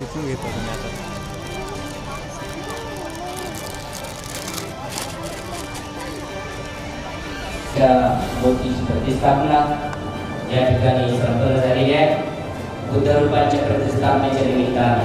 तिथून घेतो तुम्ही आता त्या मूर्तीची प्रतिष्ठापना या ठिकाणी संपन्न झालेली आहे बुद्ध रूपांच्या प्रतिष्ठापनेच्या निमित्ताने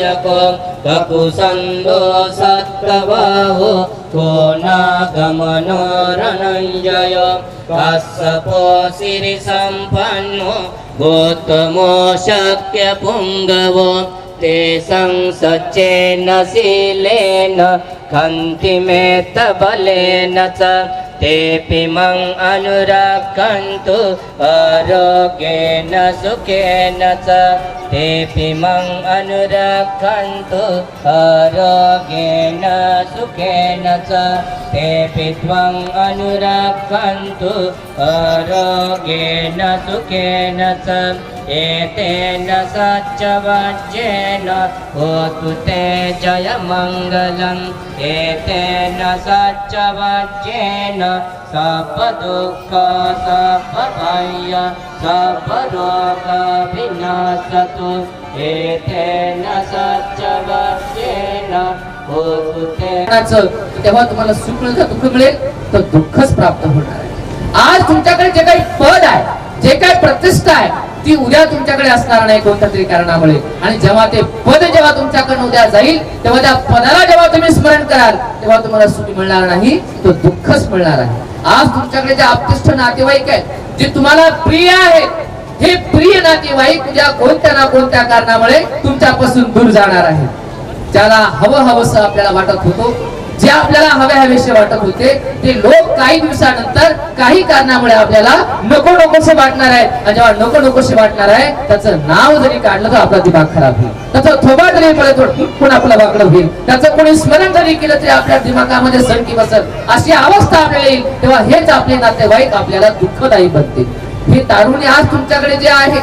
यक रघुसन्तो सप्तवो को नागमनो रनञ्जय असपो शिरिसम्पन्नो गौतमो शक्यपुङ्गव ते संसच्चेन शीलेन खन्तिमेतबलेन च। तेऽपि मං अनुरक्षन्तु आरोग्येन सुखेन च। तेऽपि मං अनुरक्षन्तु आरोग्येन सुखेन च। तेऽपि त्वं अनुरक्षन्तु आरोग्येन सुखेन च। एतेन सच्चवाच्येन होतु ते जयमङ्गलम्। एतेन सच्चवाच्येन सपदुःख सपभय सपरोगविनाशतु एतेन सच्चवाच्येन होतु ते। करण्याचं, तेव्हा तुम्हाला सुख मिळेल दुःख मिळेल तर दुःखच प्राप्त होणार आहे. आज तुमच्याकडे जे काही पद आहे जे काही प्रतिष्ठा आहे ती उद्या तुमच्याकडे असणार नाही कोणत्या तरी कारणामुळे. आणि जेव्हा ते पद जेव्हा तुमच्याकडून उद्या जाईल तेव्हा त्या पदाला जेव्हा तुम्ही स्मरण कराल तेव्हा तुम्हाला सुख मिळणार नाही तो दुःखच मिळणार आहे. आज तुमच्याकडे जे आपतिष्ठ नातेवाईक आहेत जे तुम्हाला प्रिय आहेत हे प्रिय नातेवाईक उद्या कोणत्या ना कोणत्या कारणामुळे तुमच्यापासून दूर जाणार आहे त्याला हवं हवंस आपल्याला वाटत होतो जे आपल्याला हव्या हवेसे वाटत होते ते लोक काही दिवसानंतर काही कारणामुळे आपल्याला नको नकोसे वाटणार आहे. आणि जेव्हा नको नकोसे वाटणार आहे त्याचं नाव जरी काढलं तर आपला दिमाग खराब होईल. त्याचा थोबा जरी पडत पण आपलं वाकडं होईल. त्याचं कोणी स्मरण जरी केलं तरी आपल्या दिमागामध्ये सणकी बसत अशी अवस्था आपल्याला येईल. तेव्हा हेच आपले नातेवाईक आपल्याला दुःखदायी बनते हे तारुण्य आज तुमच्याकडे जे आहे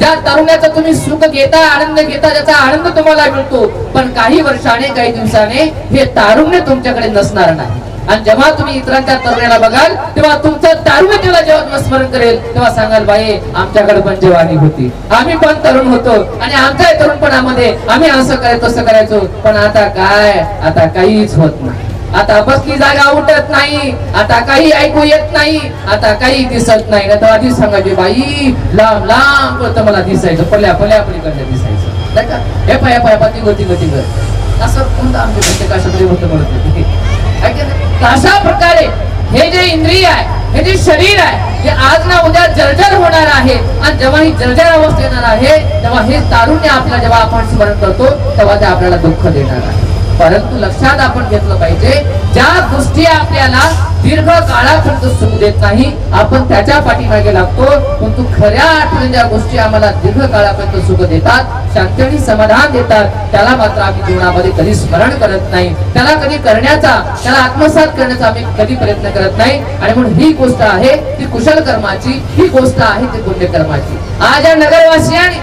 ज्या तरुणाचा तुम्ही सुख घेता आनंद घेता ज्याचा आनंद तुम्हाला मिळतो पण काही वर्षाने काही दिवसाने हे तारुण्य तुमच्याकडे नसणार नाही. आणि जेव्हा तुम्ही इतरांच्या तरुणाला बघाल तेव्हा तुमचं तारुण्य तिला जेव्हा तुम्हाला स्मरण करेल तेव्हा सांगाल बाई आमच्याकडे पण जेवाणी होती. आम्ही पण तरुण होतो आणि आमच्या तरुणपणामध्ये आम्ही असं करायचो तसं करायचो पण आता काय? आता काहीच होत नाही. आता बसली जागा उठत नाही आता काही ऐकू येत नाही आता काही दिसत नाही. ना तर आधी सांगायचे बाई लांब लांब तर मला दिसायचं पल्या पल्या पलीकडे दिसायचं. नाही का? हे पाय पाय पाती गती गती कर असं कोणतं आमचे म्हणते का तरी होतं म्हणत अशा प्रकारे हे जे इंद्रिय आहे हे जे शरीर आहे हे आज ना उद्या जर्जर होणार आहे. आणि जेव्हा ही जर्जर अवस्था येणार आहे तेव्हा हे तारुण्य आपल्याला जेव्हा आपण स्मरण करतो तेव्हा ते आपल्याला दुःख देणार आहे. परंतु लक्षात आपण घेतलं पाहिजे ज्या गोष्टी आपल्याला दीर्घ काळापर्यंत सुख देत नाही आपण त्याच्या पाठीमागे लागतो परंतु खऱ्या अर्थाने ज्या गोष्टी आम्हाला दीर्घ काळापर्यंत सुख देतात शांती आणि समाधान देतात त्याला मात्र आम्ही जीवनामध्ये कधी स्मरण करत नाही. त्याला कधी करण्याचा त्याला आत्मसात करण्याचा आम्ही कधी प्रयत्न करत नाही. आणि म्हणून ही गोष्ट आहे ती कुशल कर्माची ही गोष्ट आहे ती पुण्यकर्माची. आज या नगरवासियांनी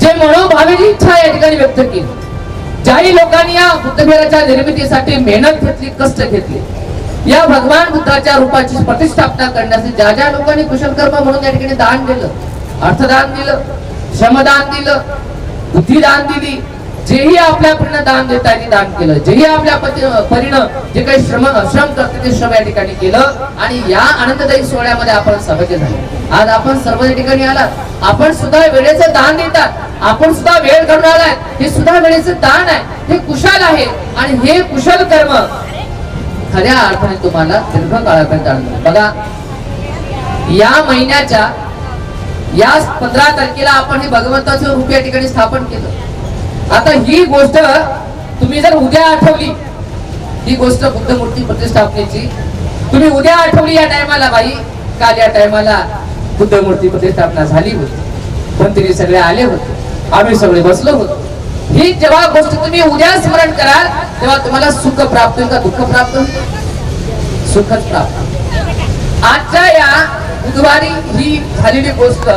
जे मनोभावेची इच्छा या ठिकाणी व्यक्त केली ज्याही लोकांनी या बुद्धविहाराच्या निर्मितीसाठी मेहनत घेतली कष्ट घेतले या भगवान बुद्धाच्या रूपाची प्रतिष्ठापना करण्यासाठी ज्या ज्या लोकांनी कुशल कर्म म्हणून या ठिकाणी दान दिलं अर्थदान दिलं श्रमदान दिलं बुद्धिदान दिली जेही आपल्या परीनं दान देता येते दान केलं. जेही आपल्या पती- परीनं जे काही श्रम श्रम करते ते श्रम या ठिकाणी केलं आणि या आनंददायी सोहळ्यामध्ये आपण सहभागी झालो. आज आपण सर्व या ठिकाणी आलात. आपण सुद्धा वेळेचं दान देतात. आपण सुद्धा वेळ घडून आलाय हे सुद्धा वेळेचं दान आहे. हे कुशल आहे. आणि हे कुशल कर्म खऱ्या अर्थाने तुम्हाला दीर्घ काळापर्यंत बघा या महिन्याच्या या पंधरा तारखेला आपण हे भगवंताचं रूप या ठिकाणी स्थापन केलं. आता ही गोष्ट तुम्ही जर उद्या आठवली ही गोष्ट बुद्ध मूर्ती प्रतिष्ठापनेची तुम्ही उद्या आठवली या टायमाला बाई काल या टायमाला बुद्ध मूर्ती प्रतिष्ठापना झाली होती. पण तिने सगळे आले होते. आम्ही सगळे बसलो होतो. ही जेव्हा गोष्ट तुम्ही उद्या स्मरण कराल तेव्हा तुम्हाला सुख प्राप्त होईल का दुःख प्राप्त? होईल सुखच प्राप्त. आजच्या या बुधवारी ही झालेली गोष्ट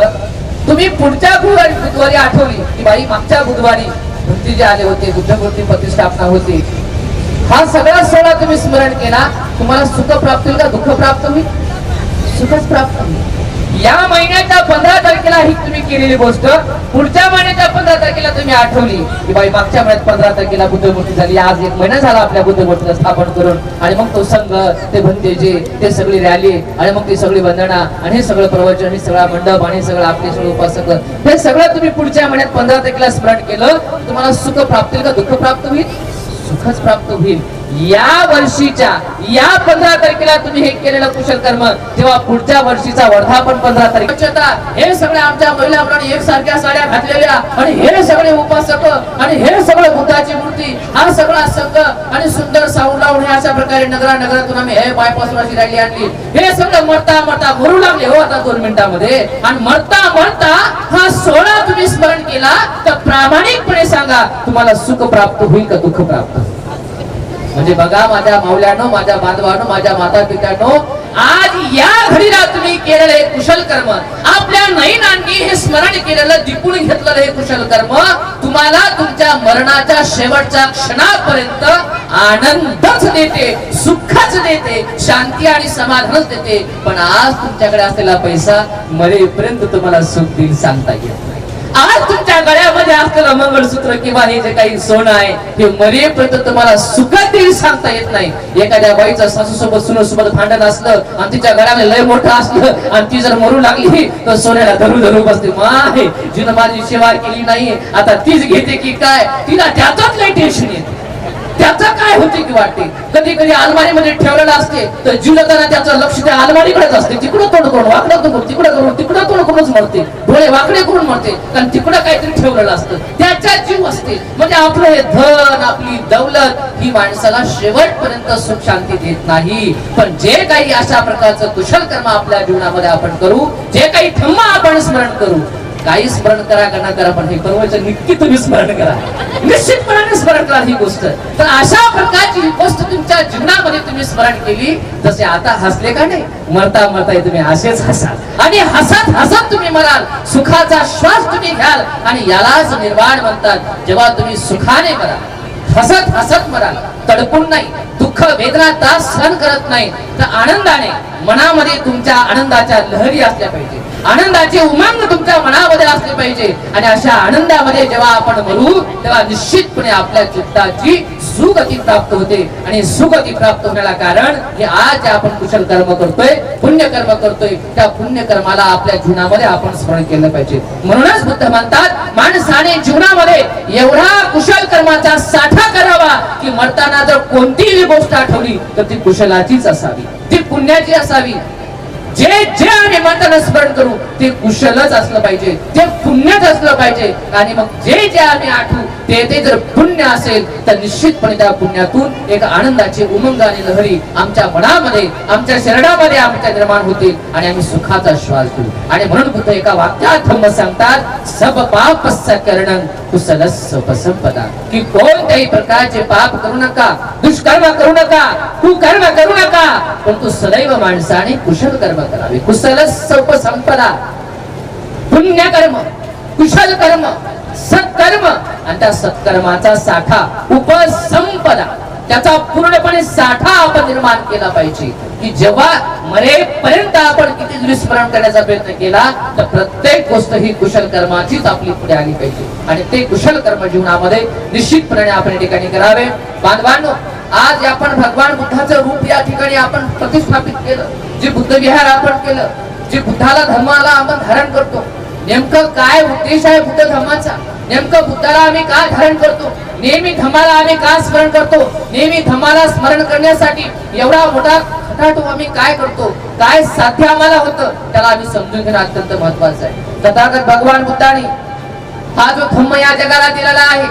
तुम्ही पुढच्या बुधवारी बुधवारी आठवली की बाई मागच्या बुधवारी मूर्ती जे आले होते बुद्धमूर्ती प्रतिष्ठापना होती हा सगळा सोहळा तुम्ही स्मरण केला तुम्हाला सुख प्राप्त होईल का दुःख प्राप्त होईल? सुखच प्राप्त होईल. या महिन्याच्या पंधरा तारखेला ही तुम्ही केलेली गोष्ट पुढच्या महिन्याच्या पंधरा तारखेला तुम्ही आठवली की बाई मागच्या महिन्यात पंधरा तारखेला बुद्धमूर्ती झाली. आज एक महिना झाला आपल्या बुद्धमूर्तीला स्थापन करून. आणि मग तो संघ ते भंतेजे ते सगळी रॅली आणि मग ती सगळी वंदना आणि हे सगळं प्रवचन हे सगळा मंडप आणि सगळं आपले सगळं उपासक हे सगळं तुम्ही पुढच्या महिन्यात पंधरा तारखेला स्मरण केलं. तुम्हाला सुख प्राप्त होईल का? दुःख प्राप्त होईल? सुखच प्राप्त होईल. या वर्षीच्या या पंधरा तारखेला तुम्ही हे केलेलं कुशल कर्म तेव्हा पुढच्या वर्षीचा वर्धापन पंधरा तारीख. हे सगळे आमच्या महिला मुलांनी एकसारख्या साड्या घातलेल्या आणि हे सगळे उपासक आणि हे सगळं बुद्धाची मूर्ती हा सगळा संघ आणि सुंदर साऊंड लावून हे अशा प्रकारे नगरा नगरातून आम्ही हे बायपासून रॅली आणली. हे सगळं मरता मरता मरू लागले हो आता दोन मिनिटांमध्ये. आणि मरता मरता हा सोहळा तुम्ही स्मरण केला तर प्रामाणिकपणे सांगा तुम्हाला सुख प्राप्त होईल का दुःख प्राप्त? होईल? म्हणजे बघा माझ्या माऊल्यानो माझ्या बांधवानो माझ्या माता पित्यानो आज या घडीला तुम्ही केलेलं हे कुशल कर्म आपल्या नैनांनी हे स्मरण केलेलं दिपून घेतलेलं हे कुशल कर्म तुम्हाला तुमच्या मरणाच्या शेवटच्या क्षणापर्यंत आनंदच देते सुखच देते शांती आणि समाधानच देते. पण आज तुमच्याकडे असलेला पैसा मरेपर्यंत तुम्हाला सुख देईल सांगता येत मध्ये गळ्यामध्ये असलेलं मंगळसूत्र किंवा हे जे काही सोनं आहे हे मरेपर्यंत तुम्हाला सुखात देईल सांगता येत नाही. एखाद्या बाईचं सासूसोबत सुनसोबत भांडण असलं आणि तिच्या घराला लय मोठं असलं आणि ती जर मरू लागली तर सोन्याला धरू धरू बसते. माय जिनं माझी सेवा केली नाही आता तीच घेते की काय? तिला त्याचाच लय टेन्शन येते. त्याचं काय होते की वाटते? कधी कधी अलमारीमध्ये ठेवलेलं असते तर जीवताना त्याचं लक्ष त्या अलमारीकडेच असते. तिकडं तोंड करून वाकडं तोंड तिकडं करून तिकडं तोंड करूनच मरते. डोळे वाकडे करून मरते. कारण तिकडं काहीतरी ठेवलेलं असतं. त्याच्या जीव असते. म्हणजे आपलं हे धन आपली दौलत ही माणसाला शेवटपर्यंत सुख शांती देत नाही. पण जे काही अशा प्रकारचं कुशल कर्म आपल्या जीवनामध्ये आपण करू जे काही ठम्मा आपण स्मरण करू काही स्मरण करा का ना करा पण हे प्रवचन नक्की तुम्ही स्मरण करा. निश्चितपणाने स्मरण करा ही गोष्ट. तर अशा प्रकारची ही गोष्ट तुमच्या जीवनामध्ये तुम्ही स्मरण केली तसे आता हसले का नाही? मरता मरता तुम्ही असेच हसाल. आणि हसत हसत तुम्ही मराल सुखाचा श्वास तुम्ही घ्याल आणि यालाच निर्वाण म्हणतात जेव्हा तुम्ही सुखाने मराल. हसत हसत मराल तडपून नाही दुःख वेदना त्रास सहन करत नाही तर आनंदाने मनामध्ये तुमच्या आनंदाच्या लहरी असल्या पाहिजे. आनंदाची उमंग तुमच्या मनामध्ये असले पाहिजे. आणि अशा आनंदामध्ये जेव्हा आपण मरू तेव्हा निश्चितपणे आपल्या चित्ताची सुगती प्राप्त होते. आणि सुगती प्राप्त होण्याला कारण हे आज आपण कुशल कर्म करतोय पुण्य कर्म करतोय. त्या पुण्य कर्माला आपल्या जीवनामध्ये आपण स्मरण केलं पाहिजे. म्हणूनच बुद्ध म्हणतात माणसाने जीवनामध्ये एवढा कुशल कर्माचा साठा करावा की मरताना जर कोणतीही गोष्ट आठवली तर ती कुशलाचीच असावी. ती पुण्याची असावी जे जे आम्ही मनानं स्मरण करू ते कुशलच असलं पाहिजे ते पुण्यच असलं पाहिजे. आणि मग जे जे आम्ही आठवू ते ते जर पुण्य असेल तर निश्चितपणे त्या पुण्यातून एक आनंदाची उमंग आणि लहरी आमच्या मनामध्ये आमच्या शरीरामध्ये आमच्या निर्माण होतील आणि आम्ही सुखाचा श्वास घेऊ. आणि म्हणून बुद्ध एका वाक्यात धम्म सांगतात सब पाप करण कुशल संपदा की कोणत्याही प्रकारचे पाप करू नका दुष्कर्म करू नका कुकर्म करू नका परंतु सदैव माणसाने कुशल कर्म करावे. कुशल संपदा. पुण्य कर्म कुशल कर्म सत्कर्म. आणि त्या सत्कर्माचा साठा उपसंपदा. त्याचा पूर्णपणे साठा आपण निर्माण केला पाहिजे. की जेव्हा मरेपर्यंत आपण किती जरी करण्याचा प्रयत्न केला तर प्रत्येक गोष्ट ही कुशल कर्माचीच आपली पुढे आली पाहिजे. आणि ते कुशल कर्म जीवनामध्ये निश्चितपणे आपण या ठिकाणी करावे. बांधवांनो आज आपण भगवान बुद्धाचं रूप या ठिकाणी आपण प्रतिष्ठापित केलं. जे बुद्ध विहार आपण केलं जे बुद्धाला धर्माला आपण धारण करतो. नेमकं काय उद्देश आहे बुद्ध धर्माचा? नेमकं बुद्धाला आम्ही का धारण करतो? नेहमी धमाला आम्ही का स्मरण करतो? नेहमी धमाला स्मरण करण्यासाठी एवढा मोठा खटाटो आम्ही काय करतो? काय साध्य आम्हाला होतं? त्याला आम्ही समजून घेणं अत्यंत महत्वाचं आहे. तथागत भगवान बुद्धाने हा जो धम्म या जगाला दिलेला आहे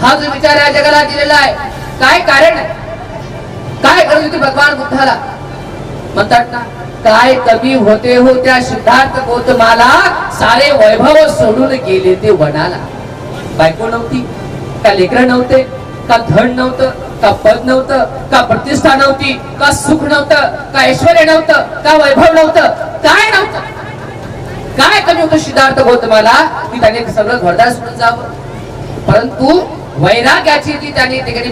हा जो विचार या जगाला दिलेला आहे काय कारण आहे? काय गरज होती भगवान बुद्धाला? म्हणतात ना काय कमी होते हो त्या सिद्धार्थ गौतमाला? सारे वैभव सोडून गेले ते वनाला. बायको नव्हती का लेकर नव्हते का धन नव्हतं का पद नव्हतं का प्रतिष्ठा नव्हती का सुख नव्हतं का ऐश्वर नव्हतं का वैभव नव्हतं काय नव्हतं? काय कमी होतं सिद्धार्थ गौतमाला? की त्याने सगळं घरदार सोडून जावं. परंतु वैराग्याची जी त्याने ठिकाणी